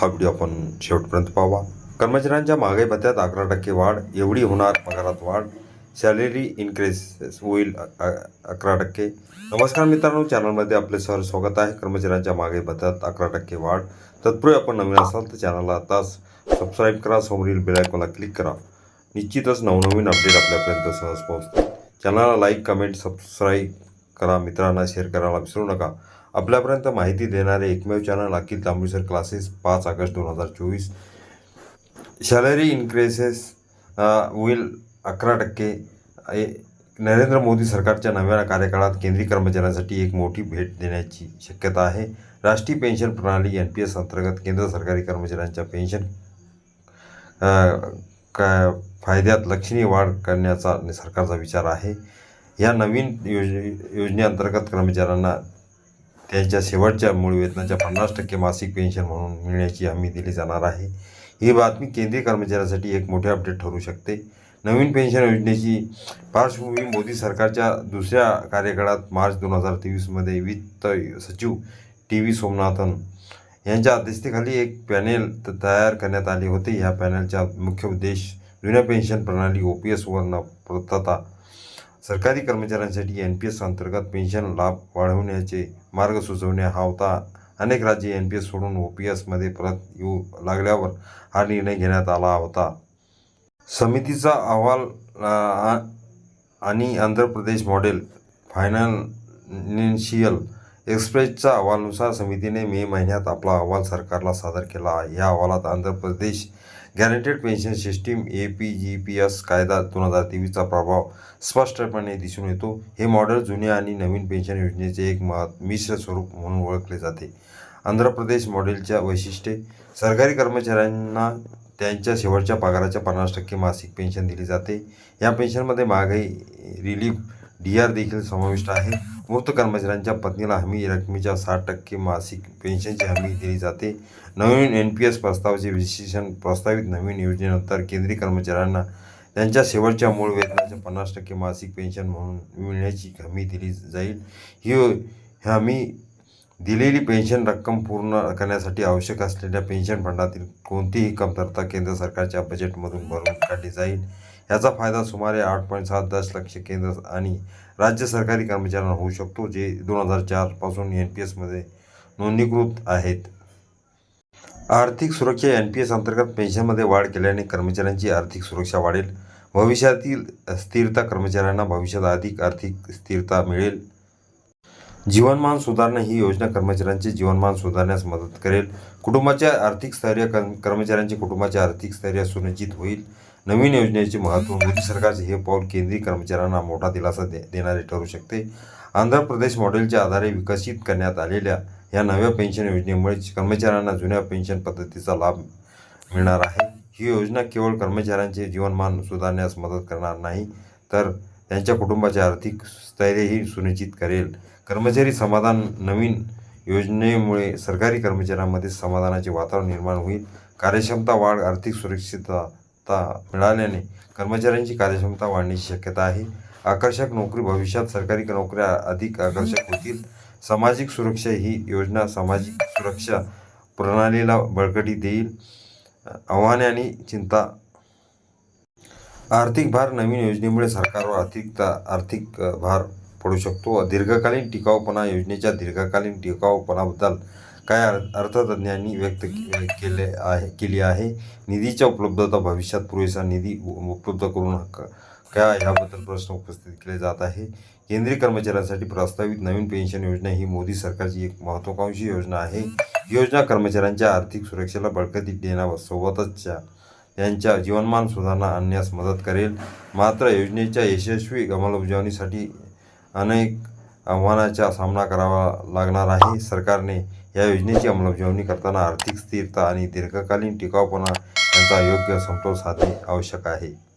हा व्हिडिओ आपण शेवटपर्यंत पाहावा. कर्मचाऱ्यांच्या महागाई भत्त्यात अकरा टक्के वाढ एवढी होणार पगारात वाढ. सॅलरी इन्क्रीज होईल अकरा टक्के. नमस्कार मित्रांनो चॅनलमध्ये आपले सर स्वागत आहे. कर्मचाऱ्यांच्या महागाई भत्त्यात अकरा टक्के वाढ. तत्पूर्वी आपण नवीन असाल तर चॅनलला आताच सबस्क्राईब करा समोरील बेलायकॉनला क्लिक करा. निश्चितच नवनवीन अपडेट आपल्यापर्यंत सहज पोहोचतो चॅनलला लाईक कमेंट सबस्क्राईब करा मित्रांना शेअर करायला विसरू नका. आपल्यापर्यंत माहिती देणारे एकमेव चॅनल अखिल तांबुसर क्लासेस पाच ऑगस्ट दोन हजार चोवीस. सॅलरी इन्क्रेसेस होईल अकरा टक्के. ए- नरेंद्र मोदी सरकारच्या नव्या कार्यकाळात केंद्रीय कर्मचाऱ्यांसाठी एक मोठी भेट देण्याची शक्यता आहे. राष्ट्रीय पेन्शन प्रणाली एन पी एस अंतर्गत केंद्र सरकारी कर्मचाऱ्यांच्या पेन्शन का फायद्यात लक्षणीय वाढ करण्याचा सरकारचा विचार आहे. या नवीन योज योजनेअंतर्गत कर्मचाऱ्यांना त्यांच्या शेवटच्या मूळ वेतनाच्या पन्नास टक्के मासिक पेन्शन म्हणून मिळण्याची हमी दिली जाणार आहे. ही बातमी केंद्रीय कर्मचाऱ्यांसाठी एक मोठे अपडेट ठरू शकते. नवीन पेन्शन योजनेची पार्श्वभूमी मोदी सरकारच्या दुसऱ्या कार्यकाळात मार्च दोन हजार तेवीसमध्ये वित्त सचिव टी व्ही सोमनाथन यांच्या अध्यक्षतेखाली एक पॅनेल तयार करण्यात आले होते. ह्या पॅनेलचा मुख्य उद्देश जुन्या पेन्शन प्रणाली ओ पी एसवर न पूर्तता सरकारी कर्मचाऱ्यांसाठी एन पी एस अंतर्गत पेन्शन लाभ वाढवण्याचे मार्ग सुचवणे हा होता अनेक राज्ये एन पी एस सोडून ओ पी एसमध्ये परत येऊ लागल्यावर हा निर्णय घेण्यात आला होता. समितीचा अहवाल आणि आंध्र प्रदेश मॉडेल फायनान्शियल एक्सप्रेसच्या अहवालानुसार समितीने मे महिन्यात आपला अहवाल सरकारला सादर केला. आहे या अहवालात Andhra Pradesh guaranteed pension system A P G P S कायदा दोन हजार तेवीसचा प्रभाव स्पष्टपणे दिसून येतो. हे मॉडेल जुन्या आणि नवीन पेन्शन योजनेचे एक मह मिश्र स्वरूप म्हणून ओळखले जाते. आंध्र प्रदेश मॉडेलच्या वैशिष्ट्ये. सरकारी कर्मचाऱ्यांना त्यांच्या शेवटच्या पगाराच्या पन्नास टक्के मासिक पेन्शन दिली जाते. या पेन्शनमध्ये महागाई रिलीफ डी आर देखील समाविष्ट आहे. मुक्त कर्मचाऱ्यांच्या पत्नीला हमी रकमेच्या साठ टक्के मासिक पेन्शनची हमी दिली जाते. नवीन एन पी एस प्रस्तावाचे विशेषण प्रस्तावित नवीन योजनेनंतर केंद्रीय कर्मचाऱ्यांना त्यांच्या शेवटच्या मूळ वेतनाच्या पन्नास टक्के मासिक पेन्शन म्हणून मिळण्याची हमी दिली जाईल. ही हमी दिलेली पेन्शन रक्कम पूर्ण करण्यासाठी आवश्यक असलेल्या पेन्शन फंडातील कोणतीही कमतरता केंद्र सरकारच्या बजेटमधून भरून काढली जाईल. याचा फायदा सुमारे आठ पॉईंट सात दशलक्ष केंद्र आणि राज्य सरकारी कर्मचाऱ्यांना होऊ शकतो जे दोन हजार चारपासून एन पी एसमध्ये नोंदणीकृत आहेत. आर्थिक सुरक्षा एन पी एस अंतर्गत पेन्शनमध्ये वाढ केल्याने कर्मचाऱ्यांची आर्थिक सुरक्षा वाढेल. भविष्यातील स्थिरता कर्मचाऱ्यांना भविष्यात अधिक आर्थिक स्थिरता मिळेल. जीवनमान सुधारणे ही योजना कर्मचाऱ्यांचे जीवनमान सुधारण्यास मदत करेल. कुटुंबाच्या आर्थिक स्थैर्य कर्मचाऱ्यांचे कुटुंबाचे आर्थिक स्थैर्य सुनिश्चित होईल. नवीन योजनेचे महत्त्व मोदी सरकारचे हे पाऊल केंद्रीय कर्मचाऱ्यांना मोठा दिलासा दे देणारे ठरू शकते. आंध्र प्रदेश मॉडेलच्या आधारे विकसित करण्यात आलेल्या या नव्या पेन्शन योजनेमुळे कर्मचाऱ्यांना जुन्या पेन्शन पद्धतीचा लाभ मिळणार आहे. ही योजना केवळ कर्मचाऱ्यांचे जीवनमान सुधारण्यास मदत करणार नाही तर त्यांच्या कुटुंबाचे आर्थिक स्थैर्यही सुनिश्चित करेल. कर्मचारी समाधान नवीन योजनेमुळे सरकारी कर्मचाऱ्यांमध्ये समाधानाचे वातावरण निर्माण होईल. कार्यक्षमता वाढ आर्थिक सुरक्षितता मिळाल्याने कर्मचाऱ्यांची कार्यक्षमता वाढण्याची शक्यता आहे. आकर्षक नोकरी भविष्यात सरकारी नोकऱ्या अधिक आकर्षक होतील. सामाजिक सुरक्षा ही योजना सामाजिक सुरक्षा प्रणालीला बळकटी देईल. आव्हाने आणि चिंता. आर्थिक भार नवीन योजनेमुळे सरकारवर अतिरिक्त आर्थिक भार पडू शकतो. दीर्घकालीन टिकाऊपणा योजनेच्या दीर्घकालीन टिकाऊपणाबद्दल काय अर्थतज्ञांनी अर्थतज्ज्ञांनी व्यक्त के- केले आहे केली आहे? निधीच्या उपलब्धता भविष्यात पुरेसा निधी उपलब्ध करून क- काय याबद्दल प्रश्न उपस्थित केले जात आहे? केंद्रीय कर्मचाऱ्यांसाठी प्रस्तावित नवीन पेन्शन योजना ही मोदी सरकारची एक महत्त्वाकांक्षी योजना आहे. योजना कर्मचाऱ्यांच्या आर्थिक सुरक्षेला बळकटी देण्यासोबतच त्यांच्या जीवनमान सुधारणा आणण्यास मदत करेल. मात्र योजनेच्या यशस्वी अंमलबजावणीसाठी अनेक आव्हानाचा सामना करावा लागणार आहे. सरकारने या योजनेची अंमलबजावणी करताना आर्थिक स्थिरता आणि दीर्घकालीन टिकाऊपणा यांचा योग्य समतोल साधणे आवश्यक आहे.